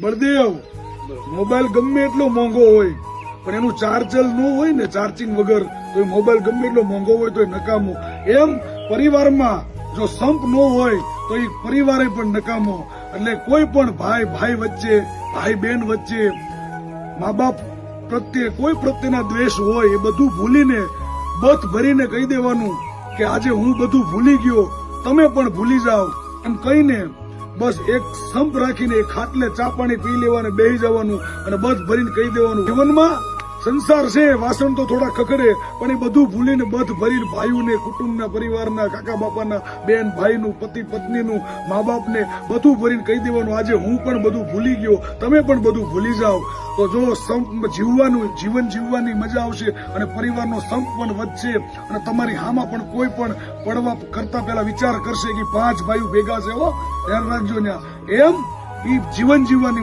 Baldev, mobile ગમે એટલો મોંઘો હોય, પણ એનું ચાર્જર ન હોય ને ચાર્જિંગ વગર, તો એ મોબાઈલ ગમે એટલો મોંઘો હોય તો એ નકામો. એમ પરિવારમાં જો સંપ ન હોય, તો એ પરિવારે પણ નકામો. એટલે કોઈ પણ ભાઈ ભાઈ વચ્ચે, ભાઈ બહેન વચ્ચે, મા બાપ પ્રત્યે, કોઈ પ્રત્યેના દ્વેષ હોય, એ બધું ભૂલીને બથ ભરીને કહી દેવાનું કે આજે હું બધું ભૂલી ગયો, તમે પણ ભૂલી જાઓ. એમ કહીને બસ એક સંપ રાખીને એક ખાટલે ચા પાણી પી લેવાને, બેહી જવાનું અને બસ ભરીને કહી દેવાનું. જીવનમાં સંસાર છે, વાસણ તો થોડા ખખડે, પણ એ બધું ભૂલીને બધ ભરીને ભાઈઓને, કુટુંબના પરિવારના, કાકા બાપાના, બેન ભાઈનું, પતિ પત્નીનું, મા બાપને બધું ભરીને કહી દેવાનું. આજે હું પણ બધું ભૂલી ગયો, તમે પણ બધું ભૂલી જાઓ. તો જો સંપ જીવવાનું, જીવન જીવવાની મજા આવશે અને પરિવારનો સંપ પણ વધશે અને તમારી હામાં પણ કોઈ પણ પડવા કરતા પહેલા વિચાર કરશે કે પાંચ ભાઈઓ ભેગા છે હો. ધ્યાન રાખજો ત્યાં એમ એ જીવન જીવવાની